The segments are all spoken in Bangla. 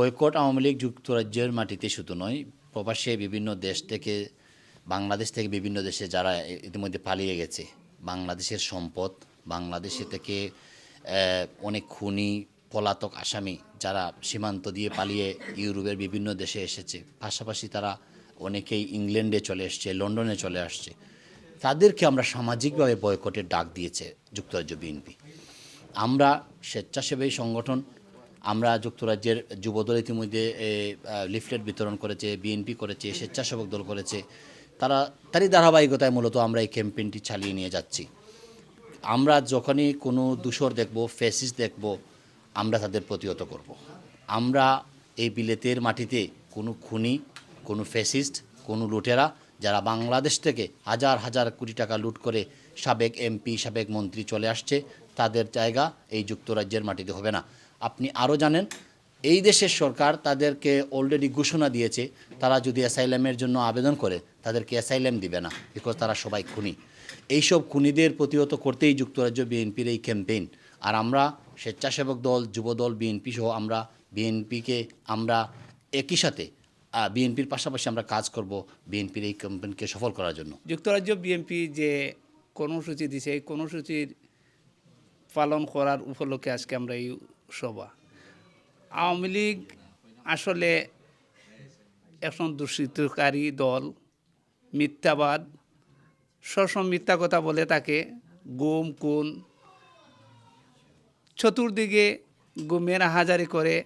বয়কট আওয়ামী লীগ যুক্তরাজ্যের মাটিতে শুধু নয়, প্রবাসে বিভিন্ন দেশ থেকে, বাংলাদেশ থেকে বিভিন্ন দেশে যারা ইতিমধ্যে পালিয়ে গেছে, বাংলাদেশের সম্পদ, বাংলাদেশে থেকে অনেক খুনি, পলাতক আসামি যারা সীমান্ত দিয়ে পালিয়ে ইউরোপের বিভিন্ন দেশে এসেছে, পাশাপাশি তারা অনেকেই ইংল্যান্ডে চলে এসছে, লন্ডনে চলে আসছে, তাদেরকে আমরা সামাজিকভাবে বয়কটের ডাক দিয়েছে যুক্তরাজ্য বিএনপি। আমরা স্বেচ্ছাসেবী সংগঠন আমরা যুক্তরাজ্যের যুবদল ইতিমধ্যে লিফলেট বিতরণ করেছে, বিএনপি করেছে, স্বেচ্ছাসেবক দল করেছে। তারা, তারই ধারাবাহিকতায় মূলত আমরা এই ক্যাম্পেইনটি চালিয়ে নিয়ে যাচ্ছি। আমরা যখনই কোনো দূষর দেখব ফেসিস দেখব, আমরা তাদের প্রতিহত করব। আমরা এই বিলেতের মাটিতে কোনো খুনি, কোনো ফেসিস্ট কোনো লুটেরা, যারা বাংলাদেশ থেকে হাজার হাজার কোটি টাকা লুট করে সাবেক এমপি, সাবেক মন্ত্রী চলে আসছে, তাদের জায়গা এই যুক্তরাজ্যের মাটিতে হবে না। আপনি আরও জানেন, এই দেশের সরকার তাদেরকে অলরেডি ঘোষণা দিয়েছে, তারা যদি অ্যাসাইলামের জন্য আবেদন করে, তাদেরকে অ্যাসাইলাম দিবে না বিকজ তারা সবাই খুনি। এইসব খুনিদের প্রতিহত করতেই যুক্তরাজ্য বিএনপির এই ক্যাম্পেইন আর আমরা স্বেচ্ছাসেবক দল যুবদল বিএনপি সহ আমরা বিএনপিকে আমরা একই সাথে বিএনপির পাশাপাশি আমরা কাজ করব বিএনপির এই ক্যাম্পেইনকে সফল করার জন্য। যুক্তরাজ্য বিএনপি যে কর্মসূচি দিছে, এই কর্মসূচির পালন করার উপলক্ষে আজকে আমরা এই সভা। আওয়ামী লীগ আসলে এখন দূষিতকারী দল, মিথ্যাবাদ সবসময় মিথ্যা কথা বলে তাকে গুম, খুন, চতুর্দিকে গুমের হাজারি করে।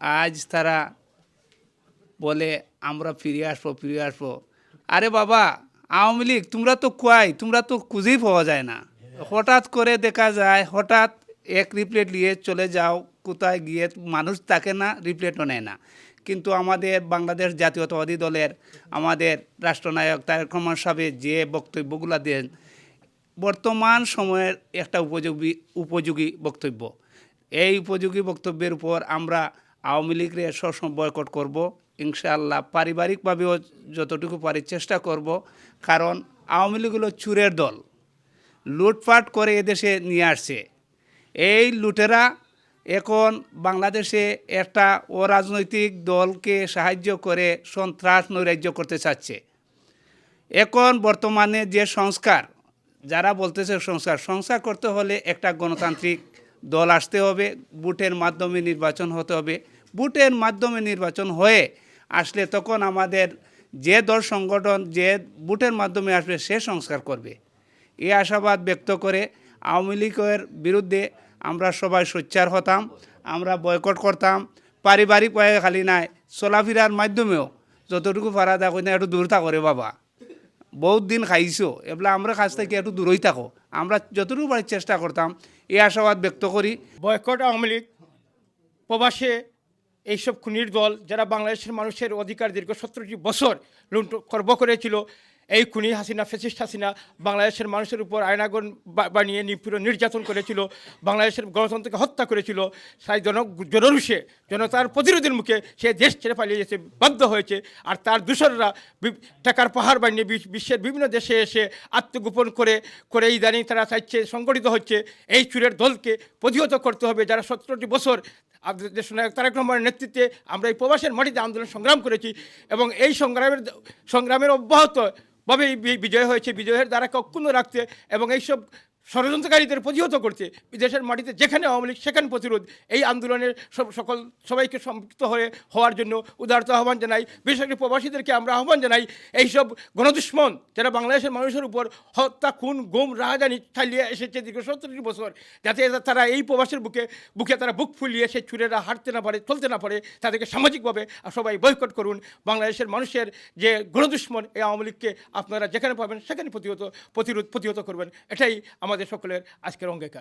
আজ তারা বলে, আমরা ফিরে আসব ফিরে আসব। আরে বাবা, আওয়ামী লীগ, তোমরা তো কুয়াই তোমরা তো খুঁজেই পাওয়া যায় না। হঠাৎ করে দেখা যায়, হঠাৎ এক রিপ্লেট নিয়ে চলে যাও, কোথায় গিয়ে মানুষ থাকে না রিপ্লেটও নেয় না। কিন্তু আমাদের বাংলাদেশ জাতীয়তাবাদী দলের আমাদের রাষ্ট্রনায়ক তারেক রহমান সাহেব যে বক্তব্যগুলো দেন, বর্তমান সময়ের একটা উপযোগী উপযোগী বক্তব্য। এই উপযোগী বক্তব্যের উপর আমরা আওয়ামী লীগরে সবসময় বয়কট করব। ইনশাআল্লাহ পারিবারিকভাবেও যতটুকু পারি চেষ্টা করব। কারণ আওয়ামী লীগ হলো চুরের দল। লুটপাট করে এদেশে নিয়ে আসছে। এই লুটেরা এখন বাংলাদেশে একটা অরাজনৈতিক দলকে সাহায্য করে সন্ত্রাস নৈরাজ্য করতে চাচ্ছে। এখন বর্তমানে যে সংস্কার, যারা বলতেছে সংস্কার সংস্কার করতে হলে একটা গণতান্ত্রিক দল আসতে হবে, বুটের মাধ্যমে নির্বাচন হতে হবে। বুটের মাধ্যমে নির্বাচন হয়ে আসলে তখন আমাদের যে দল সংগঠন, যে বুটের মাধ্যমে আসবে সে সংস্কার করবে। এই আশাবাদ ব্যক্ত করে আওয়ামী লীগের বিরুদ্ধে আমরা সবাই সোচ্চার হতাম, আমরা বয়কট করতাম। পারিবারিক পায়ে খালি নাই, চলাফেরার মাধ্যমেও যতটুকু পারা দেখো না একটু দূর থাকো রে বাবা। বহুত দিন খাইছো এগুলো আমরা কাছ থেকে একটু দূরই থাকো। আমরা যতটুকু পারি চেষ্টা করতাম, এই আশাবাদ ব্যক্ত করি। বয়কট আওয়ামী লীগ, প্রবাসে এইসব খুনির দল, যারা বাংলাদেশের মানুষের অধিকার দীর্ঘ সত্তরটি বছর লুণ্ঠ খর্ব করেছিল এই খুনি হাসিনা, ফেসিস্ট হাসিনা বাংলাদেশের মানুষের উপর আয়নাগন বানিয়ে নিপীড়ন, নির্যাতন করেছিল, বাংলাদেশের গণতন্ত্রকে হত্যা করেছিল। তাই জন জনরুষে জনতার প্রতিরোধের মুখে সে দেশ ছেড়ে পালিয়ে যেতে বাধ্য হয়েছে। আর তার দূষররা বি- টাকার পাহাড় বানিয়ে বিশ- বিশ্বের বিভিন্ন দেশে এসে আত্মগোপন করে করে ইদানিং তারা চাইছে, সংগঠিত হচ্ছে। এই চুরের দলকে প্রতিহত করতে হবে। যারা সতেরোটি বছর দেশনায়ক তারেক রহমানের নেতৃত্বে আমরা এই প্রবাসের মাটিতে আন্দোলন সংগ্রাম করেছি এবং এই সংগ্রামের সংগ্রামের অব্যাহত ভাবে বিজয় হয়েছে। বিজয়ের দ্বারা অক্ষুণ্ণ রাখতে এবং এইসব ষড়যন্ত্রকারীদের প্রতিহত করতে বিদেশের মাটিতে যেখানে আওয়ামী লীগ, সেখানে প্রতিরোধ। এই আন্দোলনের সব সকল সবাইকে সম্পৃক্ত হয়ে হওয়ার জন্য উদারত আহ্বান জানাই। বিশেষ করে প্রবাসীদেরকে আমরা আহ্বান জানাই, এইসব গণদুশ্মন যারা বাংলাদেশের মানুষের উপর হত্যা, খুন, গুম, রাহাজানি চালিয়ে এসেছে দীর্ঘ সত্তরটি বছর, যাতে তারা এই প্রবাসের বুকে বুকে তারা বুক ফুলিয়ে সেই চুরেরা হাঁটতে না পারে, চলতে না পারে, তাদেরকে সামাজিকভাবে সবাই বয়কট করুন। বাংলাদেশের মানুষের যে গণদুশ্মন, এই আওয়ামী লীগকে আপনারা যেখানে পাবেন, সেখানে প্রতিহত, প্রতিরোধ, প্রতিহত করবেন। এটাই আমাদের সকলের আজকের অঙ্গীকার।